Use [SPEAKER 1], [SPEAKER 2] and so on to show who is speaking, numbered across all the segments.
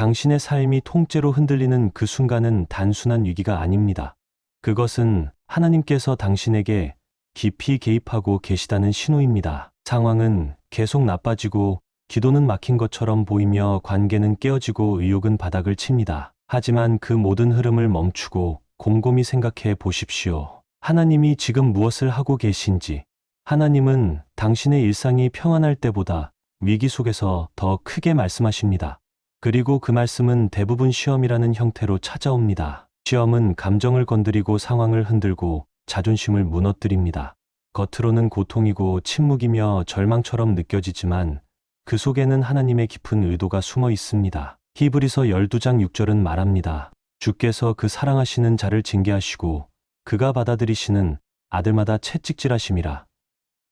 [SPEAKER 1] 당신의 삶이 통째로 흔들리는 그 순간은 단순한 위기가 아닙니다. 그것은 하나님께서 당신에게 깊이 개입하고 계시다는 신호입니다. 상황은 계속 나빠지고 기도는 막힌 것처럼 보이며 관계는 깨어지고 의욕은 바닥을 칩니다. 하지만 그 모든 흐름을 멈추고 곰곰이 생각해 보십시오. 하나님이 지금 무엇을 하고 계신지. 하나님은 당신의 일상이 평안할 때보다 위기 속에서 더 크게 말씀하십니다. 그리고 그 말씀은 대부분 시험이라는 형태로 찾아옵니다. 시험은 감정을 건드리고 상황을 흔들고 자존심을 무너뜨립니다. 겉으로는 고통이고 침묵이며 절망처럼 느껴지지만 그 속에는 하나님의 깊은 의도가 숨어 있습니다. 히브리서 12장 6절은 말합니다. 주께서 그 사랑하시는 자를 징계하시고 그가 받아들이시는 아들마다 채찍질하심이라.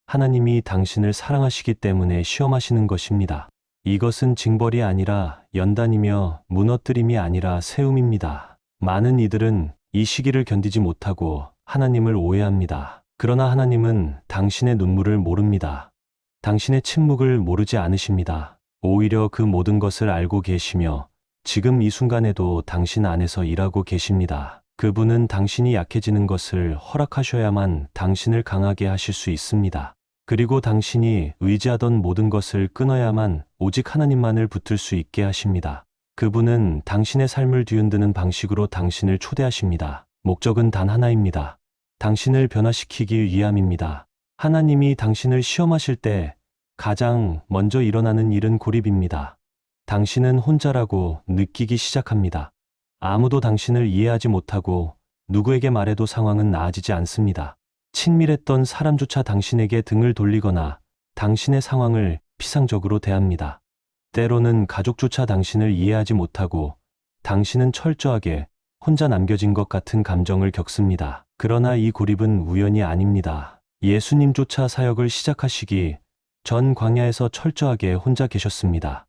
[SPEAKER 1] 하나님이 당신을 사랑하시기 때문에 시험하시는 것입니다. 이것은 징벌이 아니라 연단이며 무너뜨림이 아니라 세움입니다. 많은 이들은 이 시기를 견디지 못하고 하나님을 오해합니다. 그러나 하나님은 당신의 눈물을 모릅니다. 당신의 침묵을 모르지 않으십니다. 오히려 그 모든 것을 알고 계시며 지금 이 순간에도 당신 안에서 일하고 계십니다. 그분은 당신이 약해지는 것을 허락하셔야만 당신을 강하게 하실 수 있습니다. 그리고 당신이 의지하던 모든 것을 끊어야만 오직 하나님만을 붙들 수 있게 하십니다. 그분은 당신의 삶을 뒤흔드는 방식으로 당신을 초대하십니다. 목적은 단 하나입니다. 당신을 변화시키기 위함입니다. 하나님이 당신을 시험하실 때 가장 먼저 일어나는 일은 고립입니다. 당신은 혼자라고 느끼기 시작합니다. 아무도 당신을 이해하지 못하고 누구에게 말해도 상황은 나아지지 않습니다. 친밀했던 사람조차 당신에게 등을 돌리거나 당신의 상황을 피상적으로 대합니다. 때로는 가족조차 당신을 이해하지 못하고 당신은 철저하게 혼자 남겨진 것 같은 감정을 겪습니다. 그러나 이 고립은 우연이 아닙니다. 예수님조차 사역을 시작하시기 전 광야에서 철저하게 혼자 계셨습니다.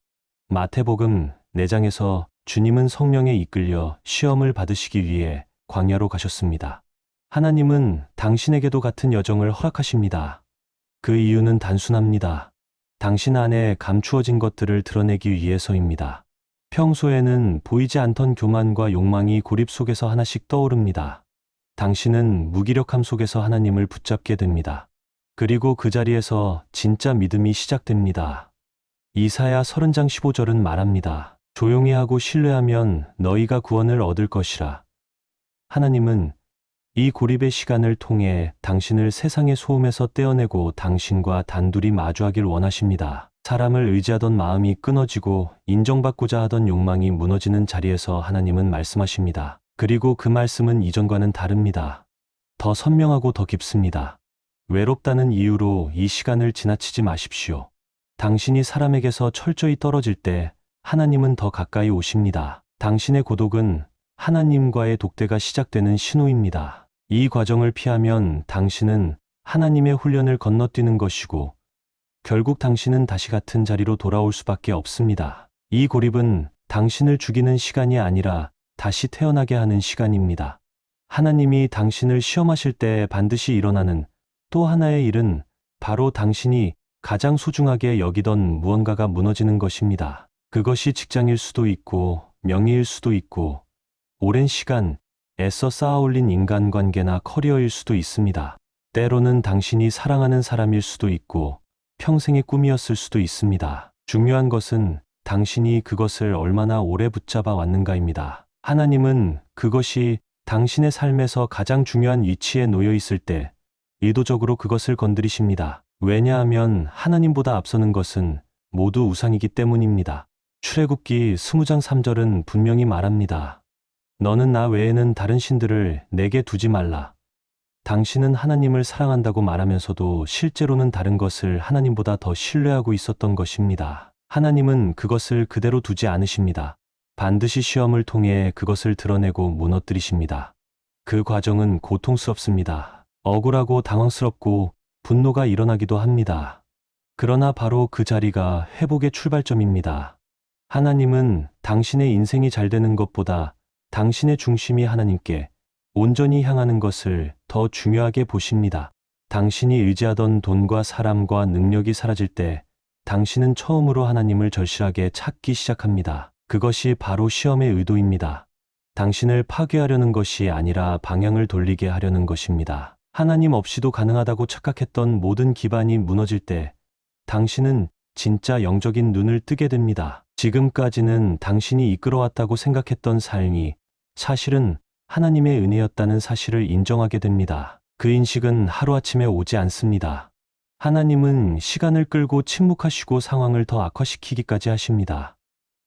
[SPEAKER 1] 마태복음 4장에서 주님은 성령에 이끌려 시험을 받으시기 위해 광야로 가셨습니다. 하나님은 당신에게도 같은 여정을 허락하십니다. 그 이유는 단순합니다. 당신 안에 감추어진 것들을 드러내기 위해서입니다. 평소에는 보이지 않던 교만과 욕망이 고립 속에서 하나씩 떠오릅니다. 당신은 무기력함 속에서 하나님을 붙잡게 됩니다. 그리고 그 자리에서 진짜 믿음이 시작됩니다. 이사야 30장 15절은 말합니다. 조용히 하고 신뢰하면 너희가 구원을 얻을 것이라. 하나님은 이 고립의 시간을 통해 당신을 세상의 소음에서 떼어내고 당신과 단둘이 마주하길 원하십니다. 사람을 의지하던 마음이 끊어지고 인정받고자 하던 욕망이 무너지는 자리에서 하나님은 말씀하십니다. 그리고 그 말씀은 이전과는 다릅니다. 더 선명하고 더 깊습니다. 외롭다는 이유로 이 시간을 지나치지 마십시오. 당신이 사람에게서 철저히 떨어질 때 하나님은 더 가까이 오십니다. 당신의 고독은 하나님과의 독대가 시작되는 신호입니다. 이 과정을 피하면 당신은 하나님의 훈련을 건너뛰는 것이고 결국 당신은 다시 같은 자리로 돌아올 수밖에 없습니다. 이 고립은 당신을 죽이는 시간이 아니라 다시 태어나게 하는 시간입니다. 하나님이 당신을 시험하실 때 반드시 일어나는 또 하나의 일은 바로 당신이 가장 소중하게 여기던 무언가가 무너지는 것입니다. 그것이 직장일 수도 있고 명예일 수도 있고 오랜 시간 애써 쌓아올린 인간관계나 커리어일 수도 있습니다. 때로는 당신이 사랑하는 사람일 수도 있고 평생의 꿈이었을 수도 있습니다. 중요한 것은 당신이 그것을 얼마나 오래 붙잡아 왔는가입니다. 하나님은 그것이 당신의 삶에서 가장 중요한 위치에 놓여 있을 때 의도적으로 그것을 건드리십니다. 왜냐하면 하나님보다 앞서는 것은 모두 우상이기 때문입니다. 출애굽기 20장 3절은 분명히 말합니다. 너는 나 외에는 다른 신들을 내게 두지 말라. 당신은 하나님을 사랑한다고 말하면서도 실제로는 다른 것을 하나님보다 더 신뢰하고 있었던 것입니다. 하나님은 그것을 그대로 두지 않으십니다. 반드시 시험을 통해 그것을 드러내고 무너뜨리십니다. 그 과정은 고통스럽습니다. 억울하고 당황스럽고 분노가 일어나기도 합니다. 그러나 바로 그 자리가 회복의 출발점입니다. 하나님은 당신의 인생이 잘 되는 것보다 당신의 중심이 하나님께 온전히 향하는 것을 더 중요하게 보십니다. 당신이 의지하던 돈과 사람과 능력이 사라질 때 당신은 처음으로 하나님을 절실하게 찾기 시작합니다. 그것이 바로 시험의 의도입니다. 당신을 파괴하려는 것이 아니라 방향을 돌리게 하려는 것입니다. 하나님 없이도 가능하다고 착각했던 모든 기반이 무너질 때 당신은 진짜 영적인 눈을 뜨게 됩니다. 지금까지는 당신이 이끌어왔다고 생각했던 삶이 사실은 하나님의 은혜였다는 사실을 인정하게 됩니다. 그 인식은 하루아침에 오지 않습니다. 하나님은 시간을 끌고 침묵하시고 상황을 더 악화시키기까지 하십니다.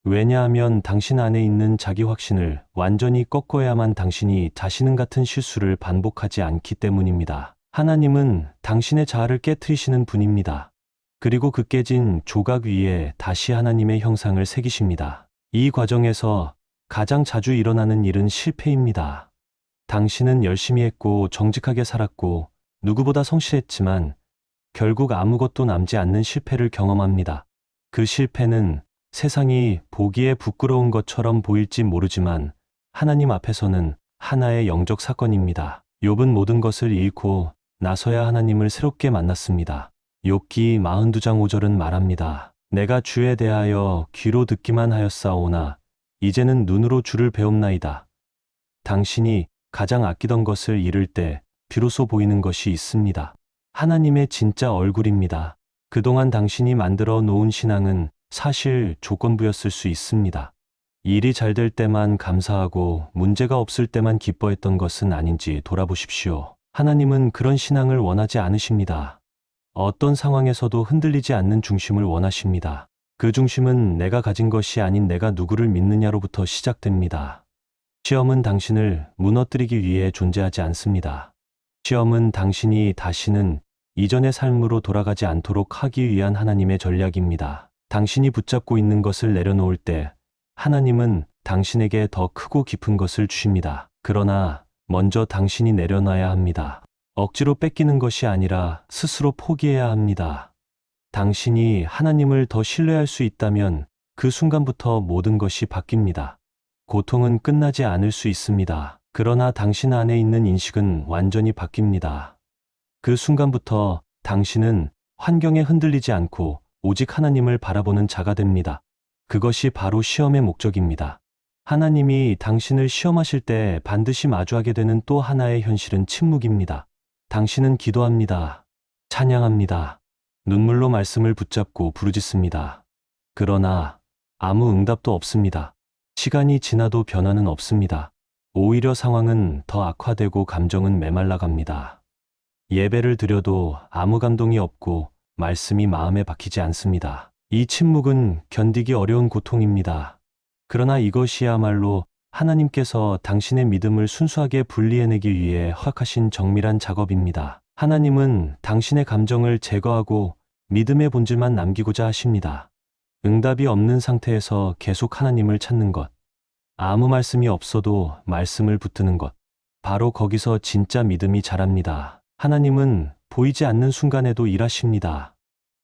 [SPEAKER 1] 왜냐하면 당신 안에 있는 자기 확신을 완전히 꺾어야만 당신이 자신은 같은 실수를 반복하지 않기 때문입니다. 하나님은 당신의 자아를 깨트리시는 분입니다. 그리고 그 깨진 조각 위에 다시 하나님의 형상을 새기십니다. 이 과정에서 가장 자주 일어나는 일은 실패입니다. 당신은 열심히 했고 정직하게 살았고 누구보다 성실했지만 결국 아무것도 남지 않는 실패를 경험합니다. 그 실패는 세상이 보기에 부끄러운 것처럼 보일지 모르지만 하나님 앞에서는 하나의 영적 사건입니다. 욥은 모든 것을 잃고 나서야 하나님을 새롭게 만났습니다. 욥기 42장 5절은 말합니다. 내가 주에 대하여 귀로 듣기만 하였사오나 이제는 눈으로 주를 배움나이다. 당신이 가장 아끼던 것을 잃을 때 비로소 보이는 것이 있습니다. 하나님의 진짜 얼굴입니다. 그동안 당신이 만들어 놓은 신앙은 사실 조건부였을 수 있습니다. 일이 잘 될 때만 감사하고 문제가 없을 때만 기뻐했던 것은 아닌지 돌아보십시오. 하나님은 그런 신앙을 원하지 않으십니다. 어떤 상황에서도 흔들리지 않는 중심을 원하십니다. 그 중심은 내가 가진 것이 아닌 내가 누구를 믿느냐로부터 시작됩니다. 시험은 당신을 무너뜨리기 위해 존재하지 않습니다. 시험은 당신이 다시는 이전의 삶으로 돌아가지 않도록 하기 위한 하나님의 전략입니다. 당신이 붙잡고 있는 것을 내려놓을 때 하나님은 당신에게 더 크고 깊은 것을 주십니다. 그러나 먼저 당신이 내려놔야 합니다. 억지로 뺏기는 것이 아니라 스스로 포기해야 합니다. 당신이 하나님을 더 신뢰할 수 있다면 그 순간부터 모든 것이 바뀝니다. 고통은 끝나지 않을 수 있습니다. 그러나 당신 안에 있는 인식은 완전히 바뀝니다. 그 순간부터 당신은 환경에 흔들리지 않고 오직 하나님을 바라보는 자가 됩니다. 그것이 바로 시험의 목적입니다. 하나님이 당신을 시험하실 때 반드시 마주하게 되는 또 하나의 현실은 침묵입니다. 당신은 기도합니다. 찬양합니다. 눈물로 말씀을 붙잡고 부르짖습니다. 그러나 아무 응답도 없습니다. 시간이 지나도 변화는 없습니다. 오히려 상황은 더 악화되고 감정은 메말라 갑니다. 예배를 드려도 아무 감동이 없고 말씀이 마음에 박히지 않습니다. 이 침묵은 견디기 어려운 고통입니다. 그러나 이것이야말로 하나님께서 당신의 믿음을 순수하게 분리해내기 위해 허락하신 정밀한 작업입니다. 하나님은 당신의 감정을 제거하고 믿음의 본질만 남기고자 하십니다. 응답이 없는 상태에서 계속 하나님을 찾는 것. 아무 말씀이 없어도 말씀을 붙드는 것. 바로 거기서 진짜 믿음이 자랍니다. 하나님은 보이지 않는 순간에도 일하십니다.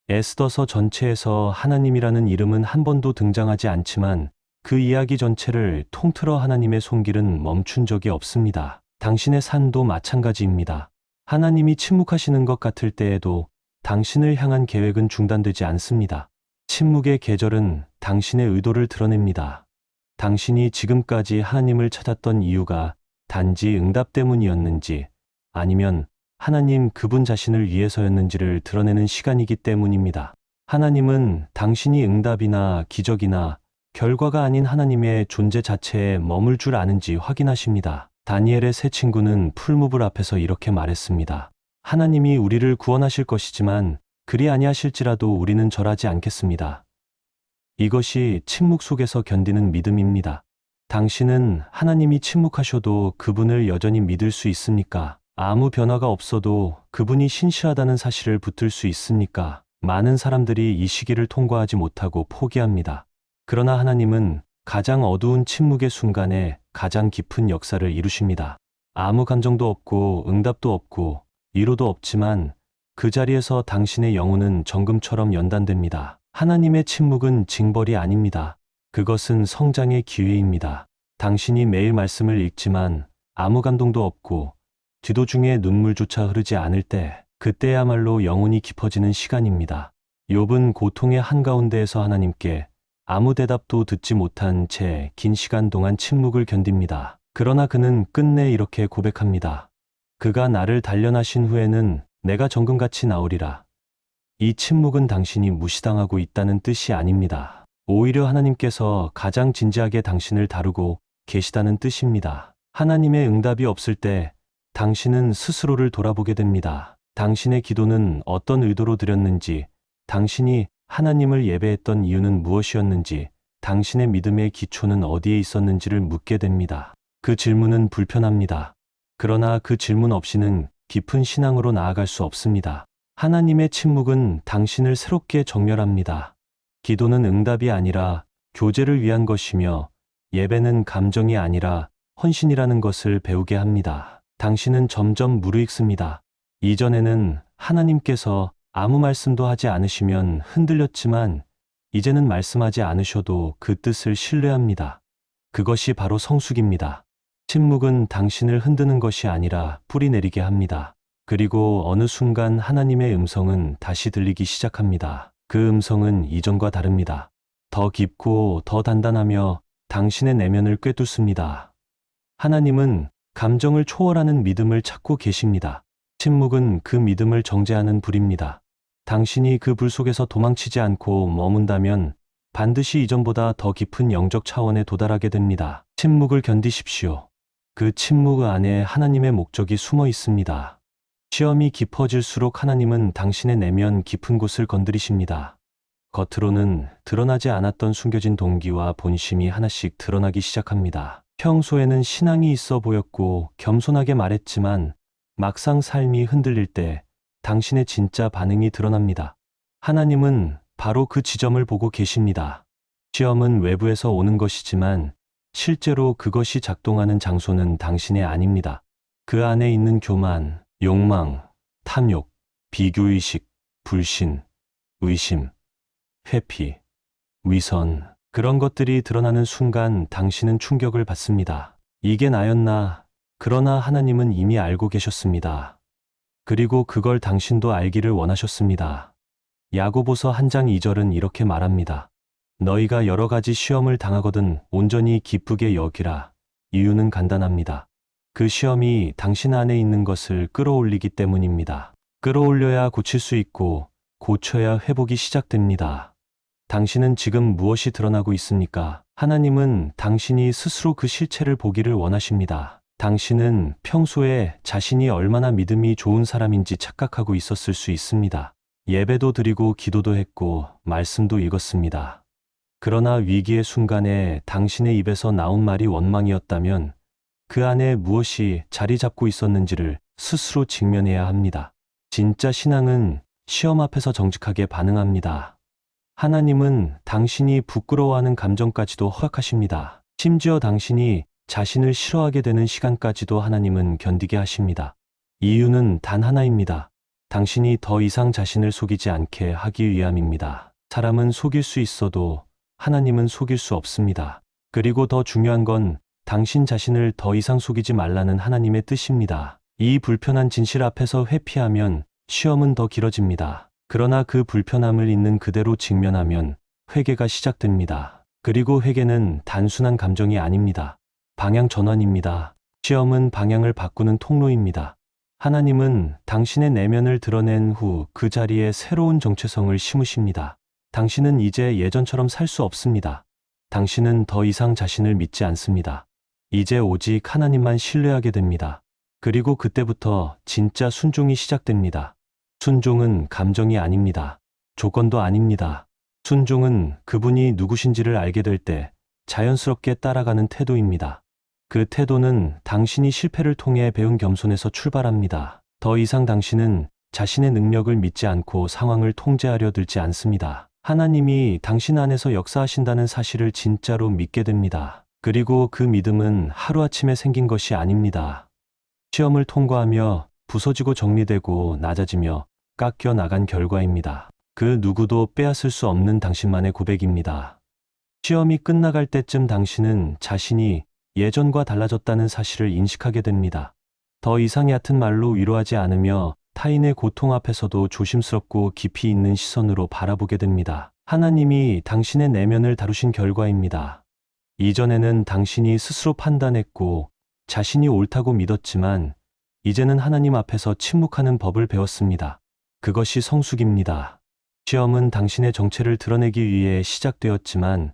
[SPEAKER 1] 에스더서 전체에서 하나님이라는 이름은 한 번도 등장하지 않지만 그 이야기 전체를 통틀어 하나님의 손길은 멈춘 적이 없습니다. 당신의 산도 마찬가지입니다. 하나님이 침묵하시는 것 같을 때에도 당신을 향한 계획은 중단되지 않습니다. 침묵의 계절은 당신의 의도를 드러냅니다. 당신이 지금까지 하나님을 찾았던 이유가 단지 응답 때문이었는지 아니면 하나님 그분 자신을 위해서였는지를 드러내는 시간이기 때문입니다. 하나님은 당신이 응답이나 기적이나 결과가 아닌 하나님의 존재 자체에 머물 줄 아는지 확인하십니다. 다니엘의 새 친구는 풀무불 앞에서 이렇게 말했습니다. 하나님이 우리를 구원하실 것이지만 그리 아니하실지라도 우리는 절하지 않겠습니다. 이것이 침묵 속에서 견디는 믿음입니다. 당신은 하나님이 침묵하셔도 그분을 여전히 믿을 수 있습니까? 아무 변화가 없어도 그분이 신실하다는 사실을 붙들 수 있습니까? 많은 사람들이 이 시기를 통과하지 못하고 포기합니다. 그러나 하나님은 가장 어두운 침묵의 순간에 가장 깊은 역사를 이루십니다. 아무 감정도 없고 응답도 없고 위로도 없지만 그 자리에서 당신의 영혼은 정금처럼 연단됩니다. 하나님의 침묵은 징벌이 아닙니다. 그것은 성장의 기회입니다. 당신이 매일 말씀을 읽지만 아무 감동도 없고 뒤도 중에 눈물조차 흐르지 않을 때 그때야말로 영혼이 깊어지는 시간입니다. 욥은 고통의 한가운데에서 하나님께 아무 대답도 듣지 못한 채 긴 시간 동안 침묵을 견딥니다. 그러나 그는 끝내 이렇게 고백합니다. 그가 나를 단련하신 후에는 내가 정금같이 나오리라. 이 침묵은 당신이 무시당하고 있다는 뜻이 아닙니다. 오히려 하나님께서 가장 진지하게 당신을 다루고 계시다는 뜻입니다. 하나님의 응답이 없을 때 당신은 스스로를 돌아보게 됩니다. 당신의 기도는 어떤 의도로 드렸는지, 당신이 하나님을 예배했던 이유는 무엇이었는지, 당신의 믿음의 기초는 어디에 있었는지를 묻게 됩니다. 그 질문은 불편합니다. 그러나 그 질문 없이는 깊은 신앙으로 나아갈 수 없습니다. 하나님의 침묵은 당신을 새롭게 정렬합니다. 기도는 응답이 아니라 교제를 위한 것이며 예배는 감정이 아니라 헌신이라는 것을 배우게 합니다. 당신은 점점 무르익습니다. 이전에는 하나님께서 아무 말씀도 하지 않으시면 흔들렸지만 이제는 말씀하지 않으셔도 그 뜻을 신뢰합니다. 그것이 바로 성숙입니다. 침묵은 당신을 흔드는 것이 아니라 뿌리 내리게 합니다. 그리고 어느 순간 하나님의 음성은 다시 들리기 시작합니다. 그 음성은 이전과 다릅니다. 더 깊고 더 단단하며 당신의 내면을 꿰뚫습니다. 하나님은 감정을 초월하는 믿음을 찾고 계십니다. 침묵은 그 믿음을 정죄하는 불입니다. 당신이 그 불 속에서 도망치지 않고 머문다면 반드시 이전보다 더 깊은 영적 차원에 도달하게 됩니다. 침묵을 견디십시오. 그 침묵 안에 하나님의 목적이 숨어 있습니다. 시험이 깊어질수록 하나님은 당신의 내면 깊은 곳을 건드리십니다. 겉으로는 드러나지 않았던 숨겨진 동기와 본심이 하나씩 드러나기 시작합니다. 평소에는 신앙이 있어 보였고 겸손하게 말했지만 막상 삶이 흔들릴 때 당신의 진짜 반응이 드러납니다. 하나님은 바로 그 지점을 보고 계십니다. 시험은 외부에서 오는 것이지만 실제로 그것이 작동하는 장소는 당신의 아닙니다. 그 안에 있는 교만, 욕망, 탐욕, 비교의식, 불신, 의심, 회피, 위선, 그런 것들이 드러나는 순간 당신은 충격을 받습니다. 이게 나였나? 그러나 하나님은 이미 알고 계셨습니다. 그리고 그걸 당신도 알기를 원하셨습니다. 야고보서 한 장 2절은 이렇게 말합니다. 너희가 여러 가지 시험을 당하거든 온전히 기쁘게 여기라. 이유는 간단합니다. 그 시험이 당신 안에 있는 것을 끌어올리기 때문입니다. 끌어올려야 고칠 수 있고 고쳐야 회복이 시작됩니다. 당신은 지금 무엇이 드러나고 있습니까? 하나님은 당신이 스스로 그 실체를 보기를 원하십니다. 당신은 평소에 자신이 얼마나 믿음이 좋은 사람인지 착각하고 있었을 수 있습니다. 예배도 드리고 기도도 했고 말씀도 읽었습니다. 그러나 위기의 순간에 당신의 입에서 나온 말이 원망이었다면 그 안에 무엇이 자리 잡고 있었는지를 스스로 직면해야 합니다. 진짜 신앙은 시험 앞에서 정직하게 반응합니다. 하나님은 당신이 부끄러워하는 감정까지도 허락하십니다. 심지어 당신이 자신을 싫어하게 되는 시간까지도 하나님은 견디게 하십니다. 이유는 단 하나입니다. 당신이 더 이상 자신을 속이지 않게 하기 위함입니다. 사람은 속일 수 있어도 하나님은 속일 수 없습니다. 그리고 더 중요한 건 당신 자신을 더 이상 속이지 말라는 하나님의 뜻입니다. 이 불편한 진실 앞에서 회피하면 시험은 더 길어집니다. 그러나 그 불편함을 있는 그대로 직면하면 회개가 시작됩니다. 그리고 회개는 단순한 감정이 아닙니다. 방향 전환입니다. 시험은 방향을 바꾸는 통로입니다. 하나님은 당신의 내면을 드러낸 후 그 자리에 새로운 정체성을 심으십니다. 당신은 이제 예전처럼 살 수 없습니다. 당신은 더 이상 자신을 믿지 않습니다. 이제 오직 하나님만 신뢰하게 됩니다. 그리고 그때부터 진짜 순종이 시작됩니다. 순종은 감정이 아닙니다. 조건도 아닙니다. 순종은 그분이 누구신지를 알게 될 때 자연스럽게 따라가는 태도입니다. 그 태도는 당신이 실패를 통해 배운 겸손에서 출발합니다. 더 이상 당신은 자신의 능력을 믿지 않고 상황을 통제하려 들지 않습니다. 하나님이 당신 안에서 역사하신다는 사실을 진짜로 믿게 됩니다. 그리고 그 믿음은 하루아침에 생긴 것이 아닙니다. 시험을 통과하며 부서지고 정리되고 낮아지며 깎여 나간 결과입니다. 그 누구도 빼앗을 수 없는 당신만의 고백입니다. 시험이 끝나갈 때쯤 당신은 자신이 예전과 달라졌다는 사실을 인식하게 됩니다. 더 이상 얕은 말로 위로하지 않으며 타인의 고통 앞에서도 조심스럽고 깊이 있는 시선으로 바라보게 됩니다. 하나님이 당신의 내면을 다루신 결과입니다. 이전에는 당신이 스스로 판단했고 자신이 옳다고 믿었지만 이제는 하나님 앞에서 침묵하는 법을 배웠습니다. 그것이 성숙입니다. 시험은 당신의 정체를 드러내기 위해 시작되었지만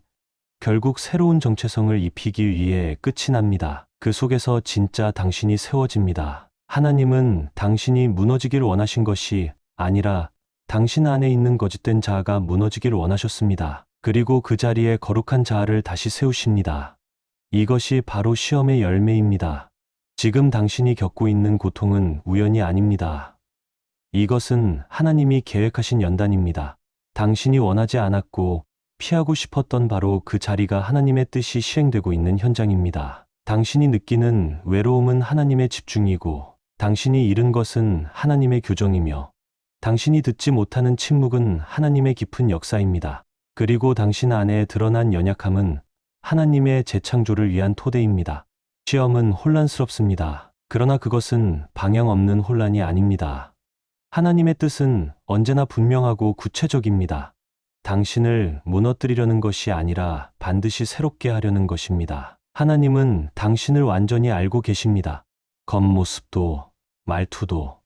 [SPEAKER 1] 결국 새로운 정체성을 입히기 위해 끝이 납니다. 그 속에서 진짜 당신이 세워집니다. 하나님은 당신이 무너지길 원하신 것이 아니라 당신 안에 있는 거짓된 자아가 무너지길 원하셨습니다. 그리고 그 자리에 거룩한 자아를 다시 세우십니다. 이것이 바로 시험의 열매입니다. 지금 당신이 겪고 있는 고통은 우연이 아닙니다. 이것은 하나님이 계획하신 연단입니다. 당신이 원하지 않았고 피하고 싶었던 바로 그 자리가 하나님의 뜻이 시행되고 있는 현장입니다. 당신이 느끼는 외로움은 하나님의 집중이고 당신이 잃은 것은 하나님의 교정이며 당신이 듣지 못하는 침묵은 하나님의 깊은 역사입니다. 그리고 당신 안에 드러난 연약함은 하나님의 재창조를 위한 토대입니다. 시험은 혼란스럽습니다. 그러나 그것은 방향 없는 혼란이 아닙니다. 하나님의 뜻은 언제나 분명하고 구체적입니다. 당신을 무너뜨리려는 것이 아니라 반드시 새롭게 하려는 것입니다. 하나님은 당신을 완전히 알고 계십니다. 겉모습도, 말투도,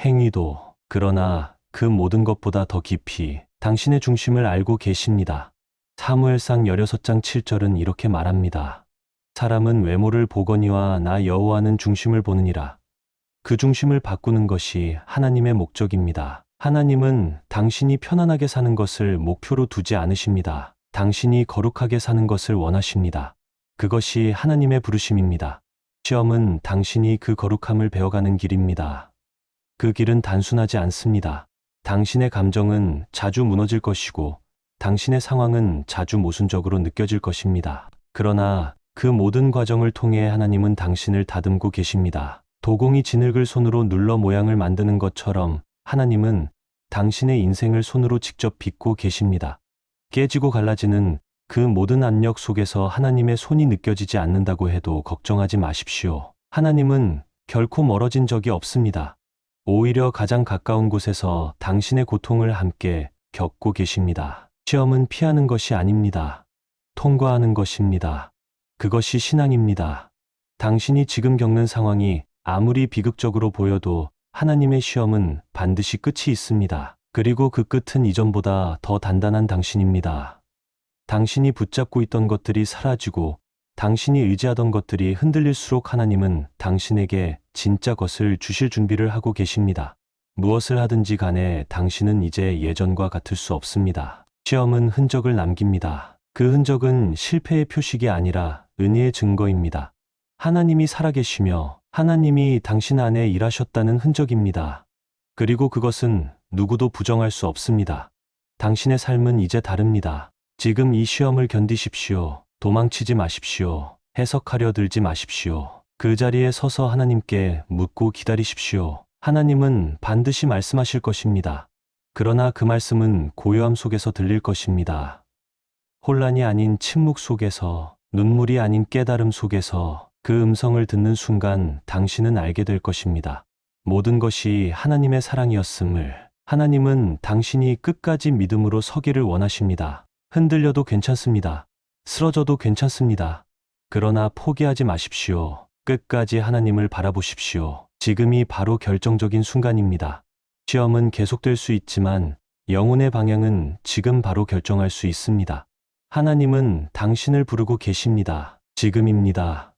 [SPEAKER 1] 행위도, 그러나 그 모든 것보다 더 깊이 당신의 중심을 알고 계십니다. 사무엘상 16장 7절은 이렇게 말합니다. 사람은 외모를 보거니와 나 여호와는 중심을 보느니라. 그 중심을 바꾸는 것이 하나님의 목적입니다. 하나님은 당신이 편안하게 사는 것을 목표로 두지 않으십니다. 당신이 거룩하게 사는 것을 원하십니다. 그것이 하나님의 부르심입니다. 시험은 당신이 그 거룩함을 배워가는 길입니다. 그 길은 단순하지 않습니다. 당신의 감정은 자주 무너질 것이고 당신의 상황은 자주 모순적으로 느껴질 것입니다. 그러나 그 모든 과정을 통해 하나님은 당신을 다듬고 계십니다. 도공이 진흙을 손으로 눌러 모양을 만드는 것처럼 하나님은 당신의 인생을 손으로 직접 빚고 계십니다. 깨지고 갈라지는 그 모든 압력 속에서 하나님의 손이 느껴지지 않는다고 해도 걱정하지 마십시오. 하나님은 결코 멀어진 적이 없습니다. 오히려 가장 가까운 곳에서 당신의 고통을 함께 겪고 계십니다. 시험은 피하는 것이 아닙니다. 통과하는 것입니다. 그것이 신앙입니다. 당신이 지금 겪는 상황이 아무리 비극적으로 보여도 하나님의 시험은 반드시 끝이 있습니다. 그리고 그 끝은 이전보다 더 단단한 당신입니다. 당신이 붙잡고 있던 것들이 사라지고 당신이 의지하던 것들이 흔들릴수록 하나님은 당신에게 진짜 것을 주실 준비를 하고 계십니다. 무엇을 하든지 간에 당신은 이제 예전과 같을 수 없습니다. 시험은 흔적을 남깁니다. 그 흔적은 실패의 표식이 아니라 은혜의 증거입니다. 하나님이 살아계시며 하나님이 당신 안에 일하셨다는 흔적입니다. 그리고 그것은 누구도 부정할 수 없습니다. 당신의 삶은 이제 다릅니다. 지금 이 시험을 견디십시오. 도망치지 마십시오. 해석하려 들지 마십시오. 그 자리에 서서 하나님께 묻고 기다리십시오. 하나님은 반드시 말씀하실 것입니다. 그러나 그 말씀은 고요함 속에서 들릴 것입니다. 혼란이 아닌 침묵 속에서, 눈물이 아닌 깨달음 속에서 그 음성을 듣는 순간 당신은 알게 될 것입니다. 모든 것이 하나님의 사랑이었음을, 하나님은 당신이 끝까지 믿음으로 서기를 원하십니다. 흔들려도 괜찮습니다. 쓰러져도 괜찮습니다. 그러나 포기하지 마십시오. 끝까지 하나님을 바라보십시오. 지금이 바로 결정적인 순간입니다. 시험은 계속될 수 있지만 영혼의 방향은 지금 바로 결정할 수 있습니다. 하나님은 당신을 부르고 계십니다. 지금입니다.